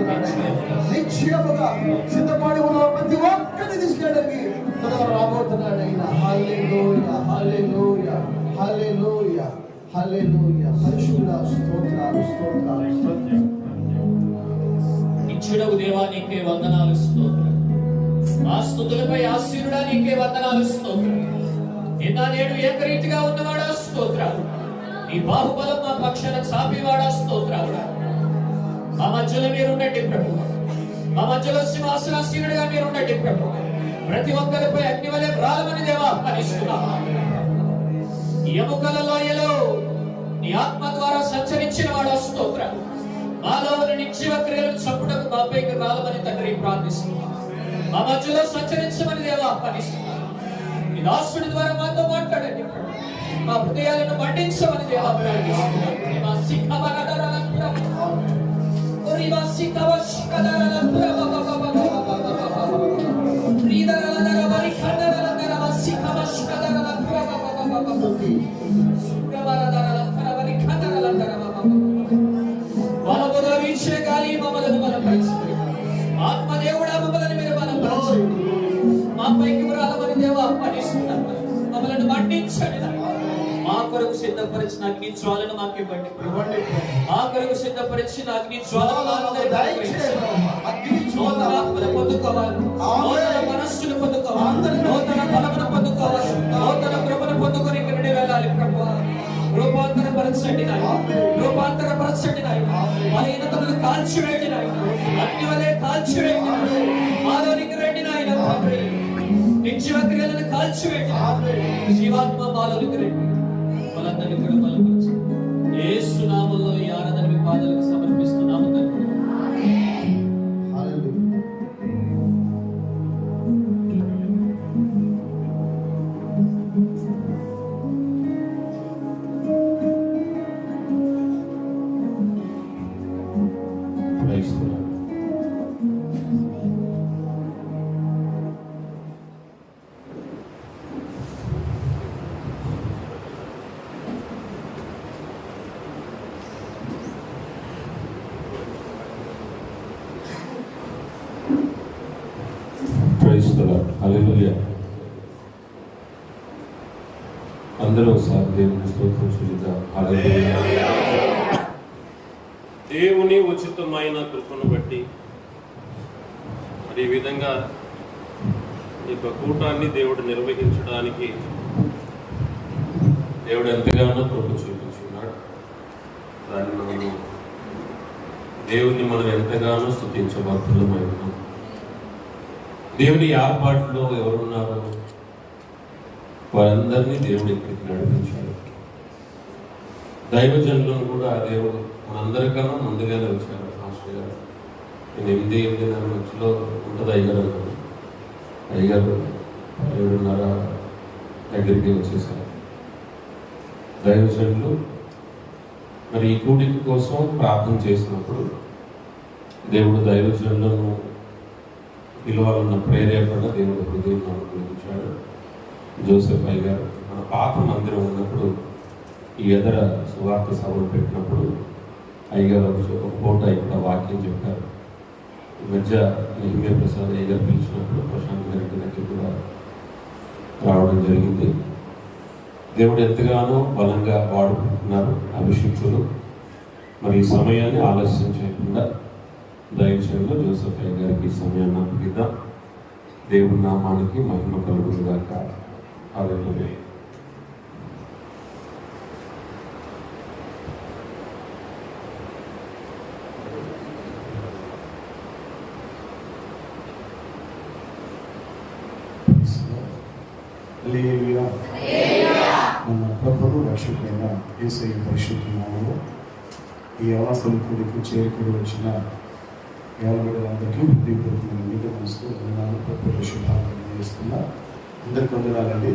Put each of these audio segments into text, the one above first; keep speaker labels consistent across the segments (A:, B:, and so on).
A: ప్రభు నిశ్చయముగా సిద్ధపడి ఉన్న ప్రతి ఒక్కరిని తీసుకెళ్ళడానికి త్వరగా రాబోతున్నాడు ఆయన. హల్లెలూయా లోయ హల్లెలూయా లోయ పరిశుద్ధ స్తోత్రాలు స్తోత్రాలు స్తోత్రాలు.
B: ఇచ్చుడవు దేవా నీకే వందనాలు స్తోత్రం. మా స్థుతులపై ఆశీనుడా నీకే వందనాలు స్తోత్రం. నిన్న నేడు ఏకరీతిగా ఉన్నవాడా స్తోత్రాలు నీ బాహుబలం మా పక్షాన చాపివాడా స్తోత్రాలు మా మధ్యలో మీరు ఉండండి ప్రభు. మా మధ్యలో సింహాసనాసీనుడిగా మీరుండండి ప్రభు. ప్రతి ఒక్కరిపై అగ్ని వలె రాలమని దేవా హరిస్తున్నామా ఎముకల లోయలో నీ ఆత్మ ద్వారా సంచరించిన వాడు స్తోత్రం మాలో ఉన్న నిత్యవ క్రియలు చప్పుటకు మాపైకి రాలమని తండ్రి ప్రార్థిస్తున్నాం. మా మధ్యలో సంచరించమని దేవా ఆహ్వానిస్తున్నాం. ఈ దాసుడి ద్వారా మాతో మాట్లాడండి మా హృదయాలను మండించమని దేవా ప్రార్థిస్తున్నాం. మా リバシカワシカダララプラバババ సిద్ధపరిచిన అగ్ని జ్వాలను మాకు ఇవ్వండి. మా కొరకు సిద్ధపరిచిన అగ్ని జ్వాలను పొందుకోవాలి. నూతన మనస్సును పొందుకోవాలి. నూతన బలమును పొందుకోవాలి. నూతన కృపను పొందుకొని ఇక్కడి వెళ్ళాలి ప్రభు. నాయన. రూపాంతరపరచండి నాయన. బలహీనతలను కాల్చివేయండి అగ్ని వలె కాల్చివేయండి. మాలోనికి రండి నాయన నిత్యవ క్రియలను కాల్చివేయండి జీవాత్మ మాలోనికి రండి.
C: ಮಾಡಬೇಕು అందరూ ఒకసారి దేవుని స్తోత్రం చెల్లిద్దాం
D: దేవుని ఉచితమైన కృపను బట్టి మరి ఈ విధంగా ఈ యొక్క కూటాన్ని దేవుడు నిర్వహించడానికి
C: దేవుడు ఎంతగానో కృప చూపించున్నాడు దాన్ని మనము దేవుణ్ణి మనం ఎంతగానో స్థుతించబద్ధులమై ఉన్నాం దేవుని ఏర్పాటులో ఎవరున్నారో? వారందరినీ దేవుడు ఇక్కడికి నడిపించాడు. దైవజనులను కూడా ఆ దేవుడు మనందరికన్నా ముందుగానే వచ్చారు. మాస్టర్ గారు నేను ఎనిమిది ఎనిమిదిన్నర మధ్యలో ఉంటుంది అయ్యగారు అన్నాను అయ్యగారు ఏడున్నర దగ్గరికి వచ్చేసారు. దైవజనులు మరి ఈ కూడిక కోసం ప్రార్థన చేసినప్పుడు దేవుడు దైవజనులను పిలవాలన్న ప్రేరేపణ దేవుడు హృదయం అనుగ్రహించాడు. జోసెఫ్ అయ్య గారు మన పాత మందిరం ఉన్నప్పుడు ఈ ఎదర సువార్త సభలు పెట్టినప్పుడు అయ్యగారు ఒక- పూట ఇక్కడ వాక్యం చెప్పారు. ఈ మధ్య నిహిమే ప్రసాద్ అయ్య గారు పిలిచినప్పుడు ప్రశాంత్ గారి దగ్గరికి కూడా రావడం జరిగింది. దేవుడు ఎంతగానో బలంగా వాడుకుంటున్నారు అభిషిక్తులు. మరి ఈ సమయాన్ని ఆలస్యం చేయకుండా దయచేయంలో జోసఫ్ అయ్య గారికి ఈ సమయాన్ని అప్పగిద్దాం. దేవుడి నామానికి మహిమ కలుగుగాక హల్లెలూయా
E: హల్లెలూయా. మన ప్రభువు రక్షకుడైన ఏసై పరిశుద్ధ ఈ అవాసన కూడికి చేరుకుని వచ్చిన యావబిడ్డలందరికీ హృదయపూర్వకమైన మీద మనసుతో వందనాలు ప్రభు శుభాకాంక్షలు చేస్తున్నా. అందరికి వందనాలండి.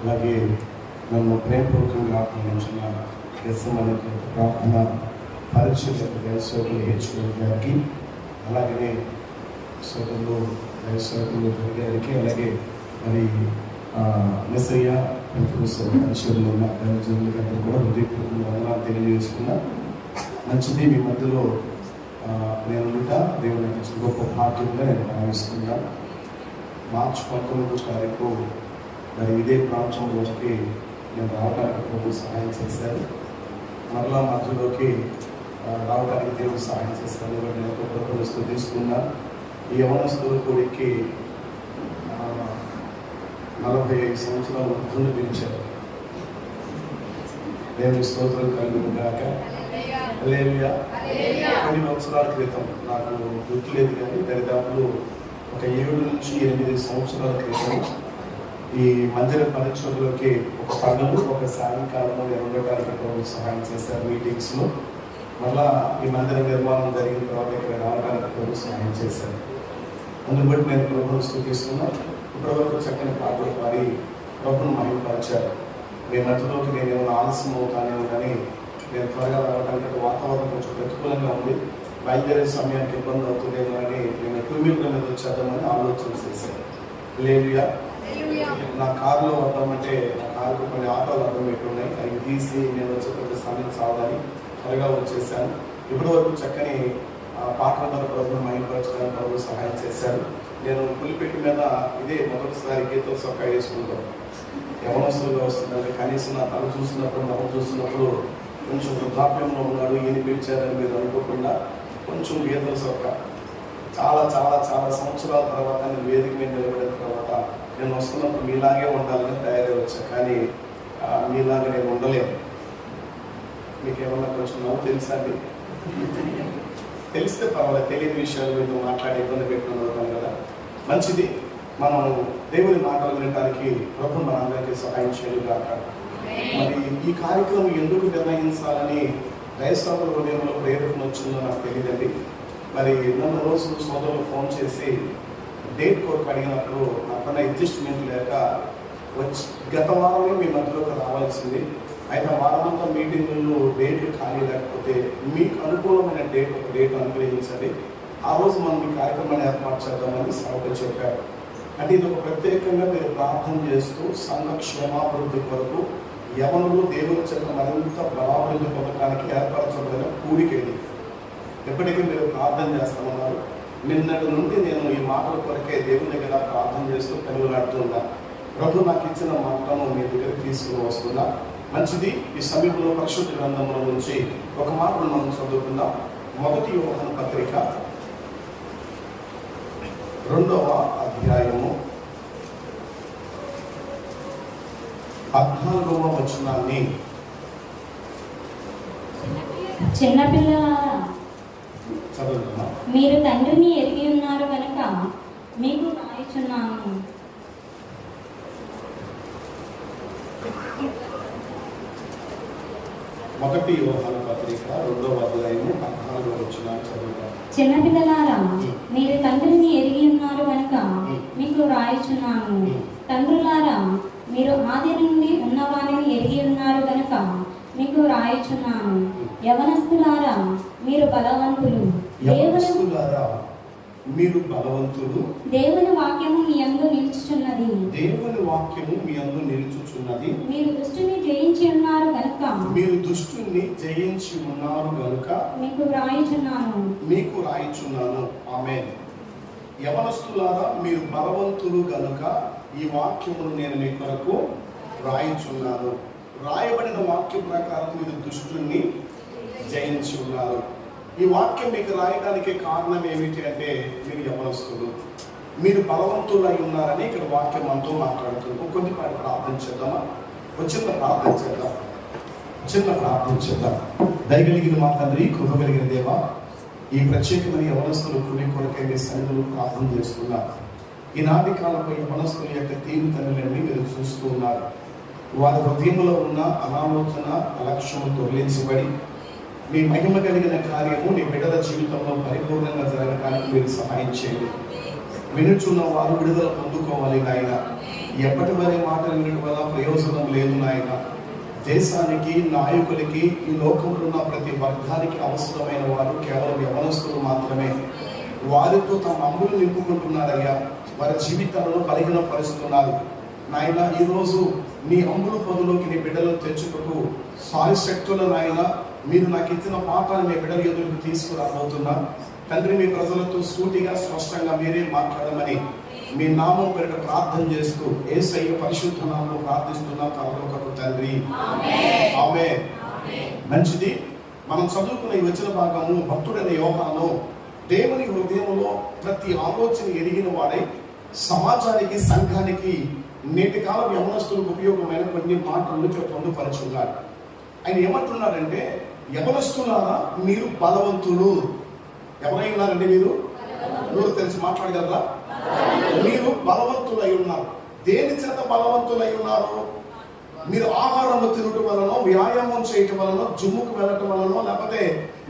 E: అలాగే నన్ను ప్రేమపూర్వకంగా ఆహ్వానించిన ఎస్ఎంఎల్ ప్రార్థన పరిచయ వ్యవసాయ హెచ్ఓ గారికి అలాగనే సోదరులు వ్యవసాయకులు గారికి అలాగే మరి మెస్సయ్య పరిశోధనలు ఉన్న దైవజనులకి గారికి కూడా హృదయపూర్వకంగా వందనాలు తెలియజేసుకున్నా మంచిది మీ మధ్యలో నేను ఉంటా దేవుని గొప్ప భాగ్యంగా నేను భావిస్తున్నాను మార్చి పంతొమ్మిదో తారీఖు మరి ఇదే ప్రాంతంలోకి నేను రావడానికి ప్రభు సహాయం చేశారు మరలా మధ్యలోకి రావడానికి దేవుడు సహాయం చేశారు నేను ఒక ప్రభుత్వం స్థుతిస్తున్నా ఈ యవనస్తుల ఆ, నలభై ఐదు సంవత్సరాల వృద్ధులు పిలిచారు దేవుని స్తోత్రం కలుగును గాక. హల్లెలూయా. కొన్ని సంవత్సరాల క్రితం నాకు గుర్తులేదు కానీ దరిదాపులు ఒక ఏడు నుంచి ఎనిమిది సంవత్సరాల క్రితం ఈ మందిర పరిచయంలోకి ఒక పగలు ఒక సాయంకాలంలో ఉండడానికి ప్రభు సహాయం చేశారు మీటింగ్స్లో మళ్ళా ఈ మందిర నిర్మాణం జరిగిన తర్వాత ఇక్కడ రావడానికి సహాయం చేశారు. అందుని బట్టి నేను ప్రభుత్వం స్థుతిస్తున్నా. ఇప్పటివరకు చక్కని పాటలు పాడి ప్రభుత్వం మహిమపరిచారు. మీ మధ్యలోకి నేను ఏమైనా ఆలస్యం అవుతానేమో కానీ నేను త్వరగా రావడానికి వాతావరణం కొంచెం ప్రతికూలంగా ఉంది. బయలుదేరే సమయానికి ఇబ్బంది అవుతుందేమో అని నేను టూ వీలర్ మీద వచ్చేద్దామని ఆలోచన చేశాను. లేదుగా నా కారులో వద్దామంటే నా కారుకు కొన్ని ఆటోలు అర్థం అవి తీసి నేను వచ్చేటప్పుడు సమయం సాగాలి త్వరగా వచ్చేసాను. ఇప్పటి వరకు చక్కని ఆ, పాటల ద్వారా ప్రభు మైంపరచడానికి ప్రభు సహాయం చేశారు. నేను పులిపెట్టి మీద ఇదే మొదటిసారి గీతలు సొక్కా వేసుకుంటాం. యవనస్తులుగా వస్తుందంటే కనీసం నా తల చూసినప్పుడు నవ్వు చూసినప్పుడు కొంచెం వృద్ధాప్యంలో ఉన్నాడు. ఈయన పిలిచారని మీరు అనుకోకుండా కొంచెం సొక్క చాలా చాలా చాలా సంవత్సరాల తర్వాత నేను వేదిక మీద నిలబడిన తర్వాత నేను వస్తున్నప్పుడు మీలాగే ఉండాలని తయారై వచ్చా. కానీ మీలాగా నేను ఉండలేను. మీకు ఏమన్నా కొంచెం నవ్వు తెలుసా అండి? తెలిస్తే పర్వాలేదు తెలియని విషయాలు మీతో మాట్లాడి ఇబ్బంది పెట్టుకుని కదా. మంచిది. మనం దేవుని మాటలు వినడానికి ప్రభు మన అందరికీ సహాయం చేయగాక. మరి ఈ కార్యక్రమం ఎందుకు నిర్ణయించాలని క్రైస్తవుల హృదయంలో ప్రేరణ వచ్చిందో నాకు తెలియదండి. మరి నన్ను రోజు సోదరులు ఫోన్ చేసి డేట్ కొరకు అడిగినప్పుడు నాకన్నా అడ్జస్ట్మెంట్ లేక వచ్చి గత వారమే మీ మధ్యలోకి రావాల్సింది. అయితే వారమంతా మీటింగులు డేట్లు ఖాళీ లేకపోతే మీకు అనుకూలమైన డేట్ ఒక డేట్ అనుగ్రహించండి. ఆ రోజు మనం మీ కార్యక్రమాన్ని ఏర్పాటు చేద్దామని సభకు చెప్పారు. అంటే ఇది ఒక ప్రత్యేకంగా మీరు ప్రార్థన చేస్తూ సంఘ క్షేమాభివృద్ధి కొరకు యవనులు దేవుని చేత మరింత బలాభివృద్ధి పొందడానికి ఏర్పరచబడిన కూడిక ఇది ఎప్పటికీ మీరు ప్రార్థన చేస్తామన్నారు. నిన్నటి నుండి నేను ఈ మాటల కొరకే దేవుని దగ్గర ప్రార్థన చేస్తూ పెనుగులాడుతున్నా ప్రభు నాకు ఇచ్చిన మాటను మీ దగ్గర తీసుకుని వస్తున్నా. మంచిది ఈ సమీపంలో పరిశుద్ధ గ్రంథంలో నుంచి ఒక మాటను మనం చదువుకుందాం. మొదటి యోహన పత్రిక. రెండవ అధ్యాయము. పద్నాలుగవ వచనాన్ని. చదువుతున్నాం
F: మీరు తండ్రిని ఎరిగి ఉన్నారు కనుక మీకు రాయిచున్నాను.
E: మొదటి యోహాన పత్రిక రెండవ అధ్యాయము పద్నాలుగవ చదువుతాం
F: చిన్నపిల్లలారా మీరు తండ్రిని ఎరిగి ఉన్నారు కనుక మీకు రాయిచున్నాను. తండ్రులారా మీరు ఆది నుండి ఉన్నవారిని ఎరిగి ఉన్నారు కనుక మీకు రాయిచున్నాను. యవనస్తులారా మీరు బలవంతులు.
E: యవనస్తులారా మీరు బలవంతులు.
F: దేవుని వాక్యము మీ యందు నిలుచుచున్నది.
E: దేవుని వాక్యము మీ అందు నిలుచుచున్నది.
F: మీరు దృష్టిని జయించి ఉన్నారు కనుక
E: మీరు దుష్టుని జయించి ఉన్నారు గనుక.
F: మీకు వ్రాయిచున్నాను
E: మీకు రాయిచున్నాను. ఆమె యవనస్తులారా మీరు బలవంతులు గనుక. ఈ వాక్యమును నేను మీ కొరకు రాయిచున్నాను. రాయబడిన వాక్యం ప్రకారం మీరు దుష్టుని జయించి ఉన్నారు. ఈ వాక్యం మీకు రాయడానికి కారణం ఏమిటి అంటే మీరు యవనస్తులు. మీరు బలవంతులై ఉన్నారని ఇక్కడ వాక్యం మనతో మాట్లాడుతుంది. కొద్దిపాటి ప్రార్థన చేద్దామా? ఒక చిన్న ప్రార్థన చేద్దాం. చిన్న ప్రార్థన చేద్దాం. దయగలిగిన మా తండ్రి కృప కలిగిన దేవా ఈ ప్రత్యేకమైన యవనస్తులు కుడి కొరకే మీ సన్నిధులు ప్రార్థన చేస్తున్నారు ఈనాటి కాలంలో యవనస్తుల యొక్క తీరు తల్లిని మీరు చూస్తూ ఉన్నారు. వారి హృదయంలో ఉన్న అనాలోచన అలక్ష్యము తొలగించబడి మీ మహిమ కలిగిన కార్యము నీ బిడ్డల జీవితంలో పరిపూర్ణంగా జరగడానికి మీరు సహాయం చేయండి. వినుచున్న వారు విడుదల పొందుకోవాలి నాయన. ఎప్పటి వరే మాటలు వినడం వల్ల ప్రయోజనం లేదు నాయన. దేశానికి నాయకులకి ఈ లోకంలో ఉన్న ప్రతి వర్గానికి అవసరమైన వారు కేవలం యవనస్తులు మాత్రమే. వారితో తమ అమ్ములు నింపుకుంటున్నారయ్యా. వారి జీవితాలను బలహీన పరుస్తున్నారు నాయన ఈరోజు నీ అమ్ములు పదులోకి నీ బిడ్డలను తెచ్చుటకు సాయి శక్తుల నాయన మీరు నాకు ఇచ్చిన పాఠాన్ని మీ బిడ్డల ఎదురుకు తీసుకురాబోతున్నా. తండ్రి మీ ప్రజలతో సూటిగా స్పష్టంగా మీరే మాట్లాడమని మీ నామం పేరిట ప్రార్థన చేస్తూ ఏసయ్య పరిశుద్ధ నామం ప్రార్థిస్తున్నా పరలోకపు తండ్రి. ఆమె మంచిది. మనం చదువుకున్న ఈ వచ్చిన భాగము భక్తుడైన యోహాను దేవుని హృదయంలో ప్రతి ఆలోచన ఎరిగిన వాడై సమాజానికి సంఘానికి నేటి కాలం యవనస్తులకు ఉపయోగమైన కొన్ని మాటలను ఇక్కడ ఆయన ఏమంటున్నారంటే యవనస్తులారా మీరు బలవంతులు. ఎవరై ఉన్నారండి మీరు? ఊరు తెలిసి మాట్లాడగలరా? మీరు బలవంతులై ఉన్నారు. దేని చేత బలవంతులై ఉన్నారు? మీరు ఆహారము తినటం వలన వ్యాయామం చేయటం వలన జుమ్ముకు వెళ్ళటం వలన లేకపోతే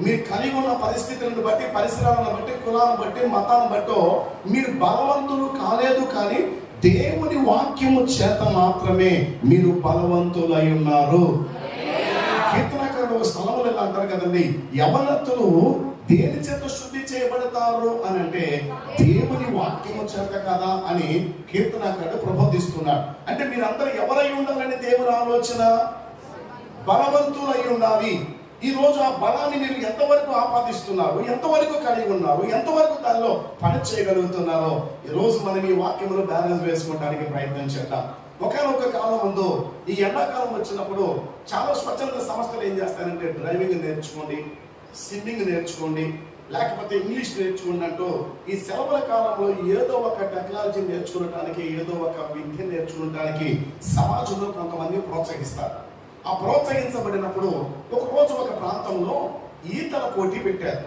E: మీరు కలిగి ఉన్న పరిస్థితులను బట్టి పరిసరాలను బట్టి కులాన్ని బట్టి మతాన్ని బట్టో మీరు బలవంతులు కాలేదు కానీ దేవుని వాక్యము చేత మాత్రమే మీరు బలవంతులై ఉన్నారు. కీర్తనకారుడు ఒక స్థలములు ఇలా అంటారు కదండి. యవనత్తులు దేని చేత శుద్ధి చేయబడతారు అని అంటే దేవుని వాక్యము చేత కదా అని కీర్తనకారుడు ప్రబోధిస్తున్నాడు. అంటే మీరందరూ ఎవరై ఉండాలని దేవుని ఆలోచన? బలవంతులై ఉండాలి. ఈ రోజు ఆ బలాన్ని మీరు ఎంతవరకు ఆపాదిస్తున్నారు? ఎంతవరకు కలిగి ఉన్నారు? ఎంతవరకు దానిలో పని చేయగలుగుతున్నారో? ఈ రోజు మనం ఈ వాక్యంలో బ్యాలెన్స్ వేసుకోవడానికి ప్రయత్నం చేద్దాం. ఒకనొక కాలం ఉందో ఈ ఎండాకాలం వచ్చినప్పుడు చాలా స్వచ్ఛంద సంస్థలు ఏం చేస్తారంటే డ్రైవింగ్ నేర్చుకోండి. స్విమ్మింగ్ నేర్చుకోండి లేకపోతే ఇంగ్లీష్ నేర్చుకోండి అంటూ ఈ సెలవుల కాలంలో ఏదో ఒక టెక్నాలజీ నేర్చుకోవడానికి ఏదో ఒక విద్య నేర్చుకోవడానికి సమాజంలో కొంతమంది ప్రోత్సహిస్తారు. ఆ ప్రోత్సహించబడినప్పుడు ఒక రోజు ఒక ప్రాంతంలో ఈతల పోటీ పెట్టారు.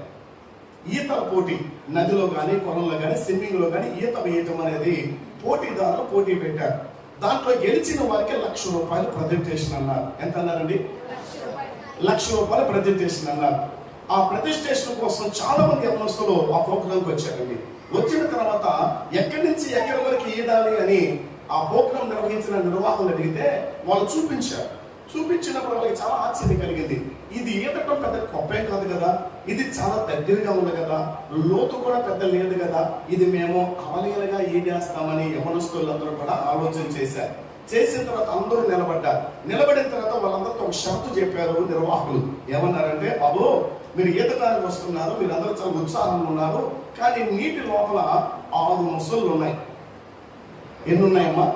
E: ఈతల పోటీ నదిలో కానీ పొలంలో కానీ స్విమ్మింగ్లో కానీ ఈత వేయటం అనేది పోటీదారులు పోటీ పెట్టారు. దాంట్లో గెలిచిన వారికి లక్ష రూపాయలు ప్రజెంటేషన్ అన్నారు. ఎంత అన్నారండి? లక్ష రూపాయలు ప్రజెంటేషన్ అన్నారు. ఆ ప్రతిష్టేషన్ కోసం చాలా మంది యవనస్తులు ఆ ప్రోగ్రాంకి వచ్చారండి. వచ్చిన తర్వాత ఎక్కడి నుంచి ఎక్కడి వరకు ఈదాలి అని ఆ ప్రోగ్రాం నిర్వహించిన నిర్వాహకులు అడిగితే వాళ్ళు చూపించారు. చూపించినప్పుడు వాళ్ళకి చాలా ఆశ్చర్యం కలిగింది. ఇది ఈదటం పెద్ద గొప్పేం కాదు కదా ఇది చాలా దగ్గరగా ఉంది కదా లోతు కూడా పెద్ద లేదు కదా ఇది మేము అవలీలగా ఈడేస్తామని యవనస్తులందరూ కూడా ఆలోచన చేశారు. చేసిన తర్వాత అందరూ నిలబడ్డారు. నిలబడిన తర్వాత వాళ్ళందరితో ఒక షరతు చెప్పారు నిర్వాహకులు. ఏమన్నారంటే బాబు మీరు ఈతడానికి వస్తున్నారు మీరు చాలా ఉత్సాహంగా ఉన్నారు కానీ నీటి లోపల ఆరు ముసళ్ళు ఉన్నాయి ఎన్ని ఉన్నాయమ్మా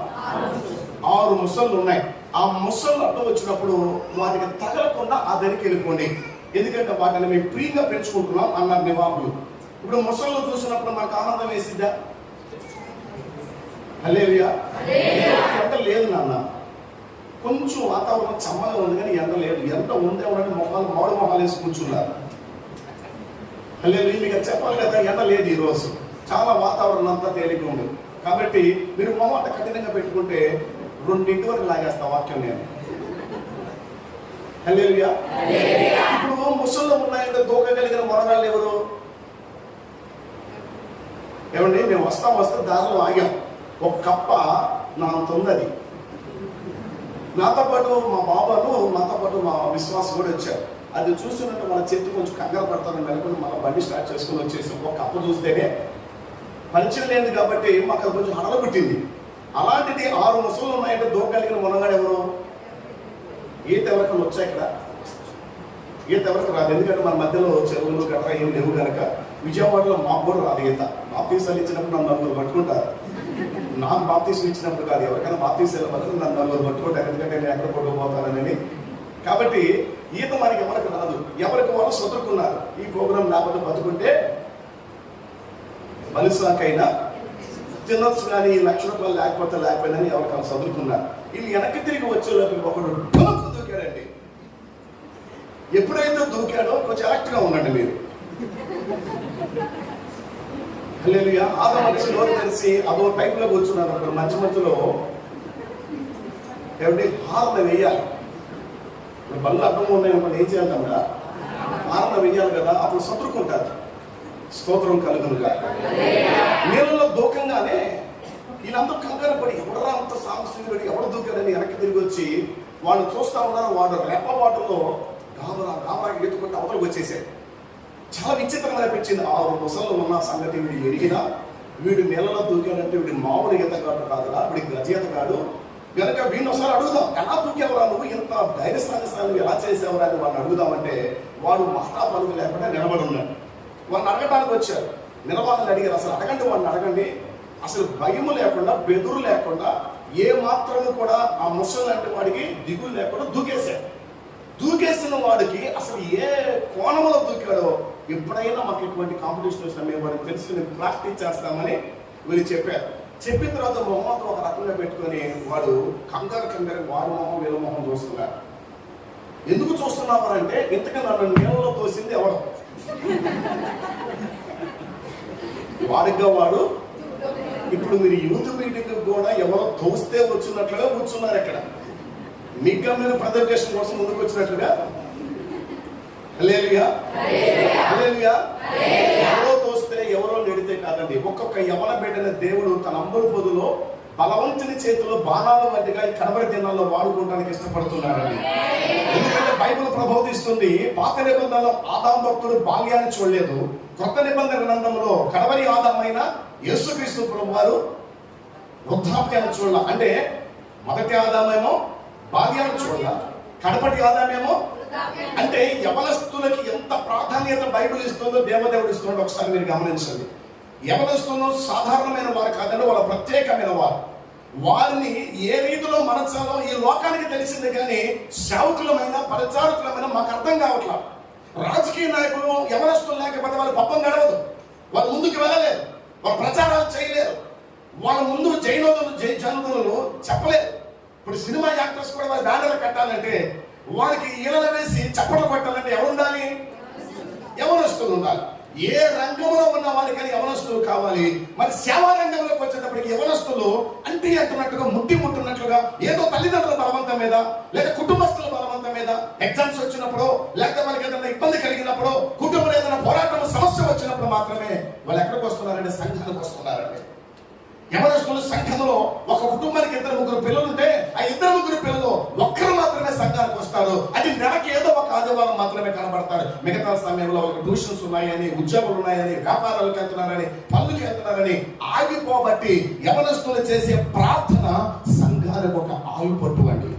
E: ఆరు ముసళ్ళు ఉన్నాయి ఆ ముసళ్ళు అడ్డు వచ్చినప్పుడు వాటికి తగలకుండా ఆ దగ్గరికి వెళ్ళిపోండి. ఎందుకంటే వాటిని మేము ఫ్రీగా పెంచుకుంటున్నాం అన్నారు నివాహులు ఇప్పుడు ముసళ్ళు చూసినప్పుడు మనకు ఆనందం వేసిద్దా? హలేలుయా ఎండ లేదు నాన్న. కొంచెం వాతావరణం చమ్మగా ఉంది కానీ ఎండ లేదు. ఎండ ఉందే ఉండండి మొహాలు మామిడి మొహాలు వేసి కూర్చున్నారు. మీకు చెప్పాలి కదా ఎండ లేదు ఈరోజు. చాలా వాతావరణం అంతా తేలిక ఉంది. కాబట్టి మీరు మొహమాట కఠినంగా పెట్టుకుంటే రెండింటి వరకు లాగేస్తా వాక్యం నేను. ఇప్పుడు ముసళ్ళు ఉన్నాయంటే దూకగలిగిన మొరగాళ్ళు ఎవరు? ఏమండి మేము వస్తాం వస్తే దారిలో ఆగాం. ఒక కప్ప నా అంత అది నాతో పాటు మా బాబాను నాతో పాటు మా విశ్వాసం కూడా వచ్చారు. అది చూస్తున్నట్టు మన చేతి కొంచెం కంగారు పడతానని మెలకొని మన బండి స్టార్ట్ చేసుకుని వచ్చేసి ఒక కప్ప చూస్తేనే పరిచయం లేదు కాబట్టి మాకు అది కొంచెం హడల పుట్టింది అలాంటిది ఆరు ముసలు ఉన్నాయంటే దోకలిగిన మునగాడు ఎవరు? ఈత ఎవరికైనా వచ్చా ఇక్కడ? ఈత ఎవరికి రాదు. ఎందుకంటే మన మధ్యలో చెరువులు గట్రా ఏం లేవు కనుక విజయవాడలో మాకు కూడా రాదు ఈత. బాప్తీసాలు ఇచ్చినప్పుడు నన్ను నలుగురు పట్టుకుంటారు. నాకు బాప్తీసం ఇచ్చినప్పుడు కాదు ఎవరికైనా బాప్తీసాలు బదులు నన్ను నలుగురు పట్టుకుంటారు ఎందుకంటే నేను ఎక్కడ కొట్టుకుపోతానని కాబట్టి ఈత మనకి ఎవరికి రాదు. ఎవరికి వాళ్ళు సొతుక్కున్నారు ఈ ప్రోగ్రాం లేకపోతే బతుకుంటే బలిసాకైనా తినొచ్చు కానీ ఈ లక్ష రూపాయలు లేకపోతే లేకపోయినా ఎవరికైనా చదువుకున్నారు వీళ్ళు వెనక్కి తిరిగి వచ్చేలోపు ఒకడు డొలకు దూకాడండి. ఎప్పుడైతే దూకాడో కొంచెం ఎలక్ట్గా ఉండండి మీరు. హల్లెలూయా. ఆదో మనిషి నోరు తెలిసి అదో టైంలో కూర్చున్నారు అప్పుడు మధ్య మధ్యలో. ఏమిటి హారణ వేయాలి ఇప్పుడు బళ్ళు అడ్డం ఉన్నాయి మనం ఏం చేయాలి కదా హారణ వేయాలి కదా అప్పుడు సతురుకుంటారు స్తోత్రం కలుగునుగా నీళ్ళలో దూకంగానే వీళ్ళందరూ కంగారు పడి ఎవడరా అంత సాంస్కృతికుడు ఎవడ దూకాడని వెనక్కి తిరిగి వచ్చి వాళ్ళు చూస్తా ఉన్నారు. వాడు రెప్ప వాటర్లో గాబరా గాబరా ఎత్తుకుంటే అవతలకు వచ్చేసాడు చాలా విచిత్రంగా అనిపించింది. ఆరు ముసలు ఉన్న సంగతి వీడు ఎరిగినా వీడు నెలలో దూకాడంటే వీడు మామూలు ఈతగాడు కాదురా వీడి గజ కాదు కనుక వీడిని ఒకసారి అడుగుదాం ఎలా దూకేవరా నువ్వు? ఇంత ధైర్య సాహసాలు ఎలా చేసేవరా అని వాడిని అడుగుదామంటే వాడు మహా పలుకు లేకుండా నిలబడి ఉన్నాడు. వాడిని అడగడానికి వచ్చారు నిలబడాలని అడిగారు. అసలు అడగండి వాడిని అడగండి. అసలు భయం లేకుండా బెదురు లేకుండా ఏ మాత్రము కూడా ఆ ముసలి లాంటి వాడికి దిగులు లేకుండా దూకేశాడు. దూకేసిన వాడికి అసలు ఏ కోణంలో దూకాడో ఎప్పుడైనా మాకు ఇటువంటి కాంపిటీషన్ వస్తే మేము వారికి తెలుసు మేము ప్రాక్టీస్ చేస్తామని వీళ్ళు చెప్పారు. చెప్పిన తర్వాత మొహమ్మతో ఒక రకంగా పెట్టుకొని వాడు కంగారు కంగారు వారి మొహం వీళ్ళ మొహం చూస్తున్నారు. ఎందుకు చూస్తున్నావారు అంటే ఇంతగా నన్ను నీళ్ళలో తోసింది ఎవరు? వాడిగా వాడు ఇప్పుడు మీరు యూత్ మీటింగ్ కూడా ఎవరో తోస్తే వచ్చినట్లుగా కూర్చున్నారు ఇక్కడ. మీకు మీరు ప్రజెంటేషన్ కోసం ముందుకు వచ్చినట్లుగా ఎవరో తోస్తే ఎవరో నెడితే కాదండి. ఒక్కొక్క యవన బిడ్డన దేవుడు తన అంబరు పొదులో బలవంతుని చేతిలో బాణాల వంటిగా ఈ కడవరి దినాల్లో వాడుకోవడానికి ఇష్టపడుతున్నారండి. ఎందుకంటే బైబిల్ ప్రబోధిస్తుంది పాత నిబంధనలో ఆదాం భక్తుడు బాల్యాన్ని చూడలేదు. కొత్త నిబంధన గ్రంథంలో కడవరి ఆదామైన యేసుక్రీస్తు ప్రభు వారు వృద్ధాప్యాన్ని చూడాల. అంటే మొదటి ఆదామేమో బాల్యాన్ని చూడాల కడపటి ఆదామేమో అంటే యవనస్తులకి ఎంత ప్రాధాన్యత బైబిల్ ఇస్తుందో దేవదేవుడు ఇస్తున్నాడు. ఒకసారి మీరు గమనించండి. యవనస్తులు సాధారణమైన వారు కాదండి వాళ్ళ ప్రత్యేకమైన వారు. వారిని ఏ రీతిలో మనసాలో ఈ లోకానికి తెలిసింది కానీ సేవకులమైన పరిచారకులమైన మాకు అర్థం కావట్లా. రాజకీయ నాయకులు యవనస్తులు లేకపోతే వాళ్ళ పప్పం గడవదు. వాళ్ళు ముందుకు వెళ్ళలేరు వాళ్ళు ప్రచారాలు చేయలేరు వాళ్ళ ముందు జైనోదులు జై జనదులు చెప్పలేరు ఇప్పుడు సినిమా యాక్టర్స్ కూడా వాళ్ళు బ్యానర్లు కట్టాలంటే వారికి ఈలలు వేసి చప్పట్లు పట్టాలంటే ఎవరు ఉండాలి? యవనస్తులు ఉండాలి. ఏ రంగంలో ఉన్న వారికైనా యవనస్తులు కావాలి. మరి సేవా రంగంలోకి వచ్చేటప్పటికి యవనస్తులు అంటే అంటున్నట్టుగా ముట్టి ముట్టున్నట్లుగా ఏదో తల్లిదండ్రుల బలవంతం మీద లేదా కుటుంబస్తుల బలవంతం మీద ఎగ్జామ్స్ వచ్చినప్పుడు లేకపోతే వాళ్ళకి ఏదైనా ఇబ్బంది కలిగినప్పుడు కుటుంబంలో ఏదైనా పోరాటం సమస్య వచ్చినప్పుడు మాత్రమే వాళ్ళు ఎక్కడికి వస్తున్నారంటే సంఘాలకు వస్తున్నారండి. యవనస్తులు సంఘంలో ఒక కుటుంబానికి ఇద్దరు ముగ్గురు పిల్లలు ఉంటే ఆ ఇద్దరు ముగ్గురు పిల్లలు ఒక్కరు మాత్రమే సంఘానికి వస్తారు. అది నెలకి ఏదో ఒక ఆదివారం మాత్రమే కనబడతారు. మిగతా సమయంలో ఒక ట్యూషన్స్ ఉన్నాయని ఉద్యోగాలు ఉన్నాయని వ్యాపారాలకు వెళ్తున్నారని పనులకు వెళ్తున్నారని ఆగిపోబట్టి యవనస్తులు చేసే ప్రార్థన సంఘానికి ఒక ఆయుపట్టు అండి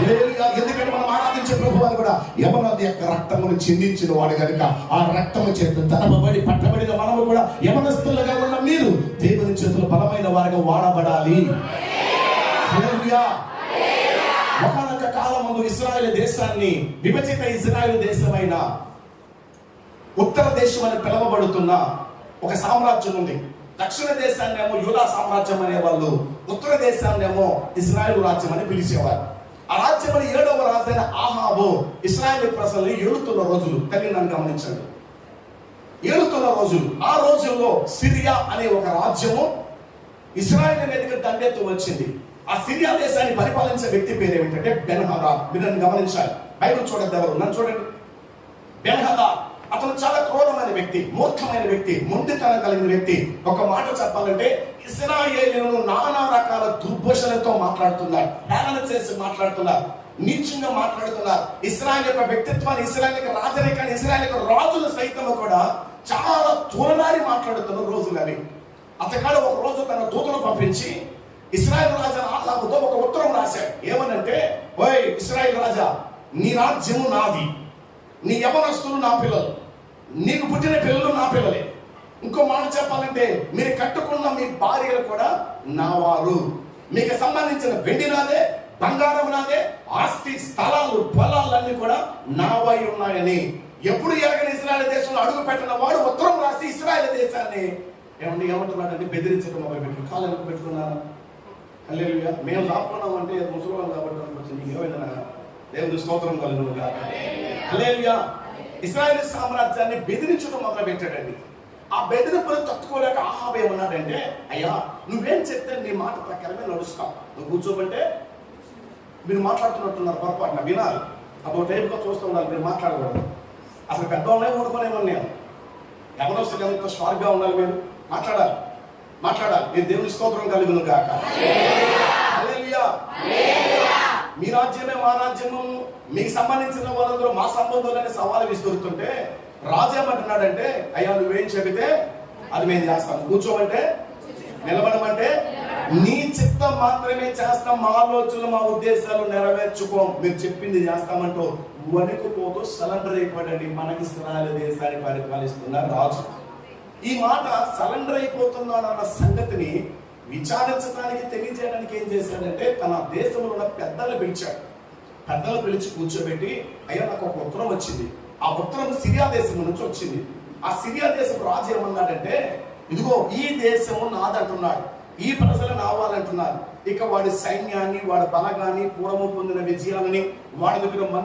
E: ఎందుకంటే మనం ఆరాధించే ప్రభు వారు కూడా యమనది యొక్క రక్తమును చిందించిన వాడు కనుక ఆ రక్తము చేత తనబడి పట్టబడిన మనము కూడా యమనస్తులుగా ఉన్న మీరు దేవుని చేతులు బలమైన వారిగా వాడబడాలి. ఒకనొక కాలమందు ఇస్రాయల్ దేశాన్ని విభజిత ఇజ్రాయేల్ దేశమైన ఉత్తర దేశం అని పిలువబడుతున్న ఒక సామ్రాజ్యం ఉంది. దక్షిణ దేశాన్ని ఏమో యూదా సామ్రాజ్యం అనేవాళ్ళు ఉత్తర దేశాన్ని ఏమో రాజ్యం అని పిలిచేవారు. ఆ రాజ్యంలో ఏడవ రాజైన ఆహాబు ఇస్రాయేల్ ప్రజల్ని ఏడుతున్న రోజులు. తల్లి నన్ను గమనించండి. ఏడుతున్న రోజులు. ఆ రోజుల్లో సిరియా అనే ఒక రాజ్యము ఇస్రాయేల్ మీదకి దండెత్తు వచ్చింది. ఆ సిరియా దేశాన్ని పరిపాలించే వ్యక్తి పేరు ఏమిటంటే బెన్హదా మీరు నన్ను గమనించాలి. బైబిల్ చూడద్దు ఎవరు? నన్ను చూడండి. బెన్హదా అతను చాలా క్రూరమైన వ్యక్తి మూర్ఖమైన వ్యక్తి మొండితనం కలిగిన వ్యక్తి. ఒక మాట చెప్పాలంటే ఇస్రాయేలును నానా రకాల దుర్భోషణలతో మాట్లాడుతున్నారు హేళన చేసి మాట్లాడుతున్నారు నీచంగా మాట్లాడుతున్నారు. ఇస్రాయల్ యొక్క వ్యక్తిత్వాన్ని ఇస్రాయల్ యొక్క రాజరికాన్ని ఇస్రాయల్ యొక్క రాజుల సైతం కూడా చాలా తూలనారి మాట్లాడుతున్న రోజులు అవి. అతగాడు ఒక రోజు తన దూతను పంపించి ఇస్రాయల్ రాజా ఆహ్లాదుతో ఒక ఉత్తరం రాశాడు. ఏమనంటే ఓయ్ ఇస్రాయల్ రాజా నీ రాజ్యము నాది. నీ యవనస్తులు నా పిల్లలు. నీకు పుట్టిన పిల్లలు నా పిల్లలే. ఇంకో మాట చెప్పాలంటే మీరు కట్టుకున్న మీ భార్యలు కూడా నా వారు మీకు సంబంధించిన వెండి నాదే బంగారం నాదే ఆస్తి స్థలాలు పొలాలన్నీ కూడా నావై ఉన్నాయని. ఎప్పుడు ఎరగని ఇస్రాయల్ దేశంలో అడుగు పెట్టిన వాడు ఉత్తరం రాసి ఇస్రాయల్ దేశాన్ని. ఏమంటే ఏమంటున్నాడంటే బెదిరించడం మొదలు పెట్టు కాలు పెట్టుకున్నారా? అల్లెలుగా మేము రాకున్నాం అంటే ముసలివాళ్ళం కాబట్టి అనుకోవచ్చు ఏమైనా దేవుని స్తోత్రం కలుగును హల్లెలూయా. ఇస్రాయేల్ సామ్రాజ్యాన్ని బెదిరించడం మొదలు పెట్టాడండి ఆ బెదిరింపులు తట్టుకోలేక ఆహాబ్ ఏమన్నాడంటే అయ్యా నువ్వేం చెప్తే నీ మాట ప్రకారమే నడుస్తాం. నువ్వు కూర్చోబంటే మీరు మాట్లాడుతున్నట్టున్నారు పొరపాటున వినాలి. అదో టైప్గా చూస్తూ ఉండాలి మీరు మాట్లాడకూడదు. అసలు పెద్దవాళ్ళే ఊరుకోలేమని నేను. ఎవరొస్తే ఎంత స్వార్గా ఉండాలి మీరు? మాట్లాడాలి. మాట్లాడాలి. మీరు దేవుని స్తోత్రం కలుగును హల్లెలూయా. మీ రాజ్యమే మా రాజ్యము మీకు సంబంధించిన వాళ్ళందరూ మా సంబంధులని సవాలు విసురుతుంటే రాజు ఏమంటున్నాడంటే అయ్యా నువ్వేం చెబితే అది మేము చేస్తాం. కూర్చోమంటే నిలబడమంటే నీ చిత్తం మాత్రమే చేస్తాం. మా ఆలోచనలు మా ఉద్దేశాలు నెరవేర్చుకోం. మీరు చెప్పింది చేస్తామంటూ వణుకుపోతూ సలెండర్ అయిపోయాడండి. మనకి ఇస్రాయల్ దేశాన్ని పరిపాలిస్తున్న రాజు. ఈ మాట సలెండర్ అయిపోతున్నాడు అన్న సంగతిని విచారించడానికి తెలియజేయడానికి ఏం చేశాడంటే తన దేశంలో ఉన్న పెద్దలు పిలిచాడు. పెద్దలు పిలిచి కూర్చోబెట్టి అయ్యా నాకు ఒక ఉత్తరం వచ్చింది. ఆ ఉత్తరం సిరియా దేశం నుంచి వచ్చింది. ఆ సిరియా దేశం రాజు ఏమన్నాడంటే ఇదిగో ఈ దేశము నాదంటున్నాడు. ఈ ప్రజలు నావాలంటున్నారు. ఇక వాడి సైన్యాన్ని వాడి బలగాన్ని పూర్వము పొందిన విజయాలని వాడి దగ్గర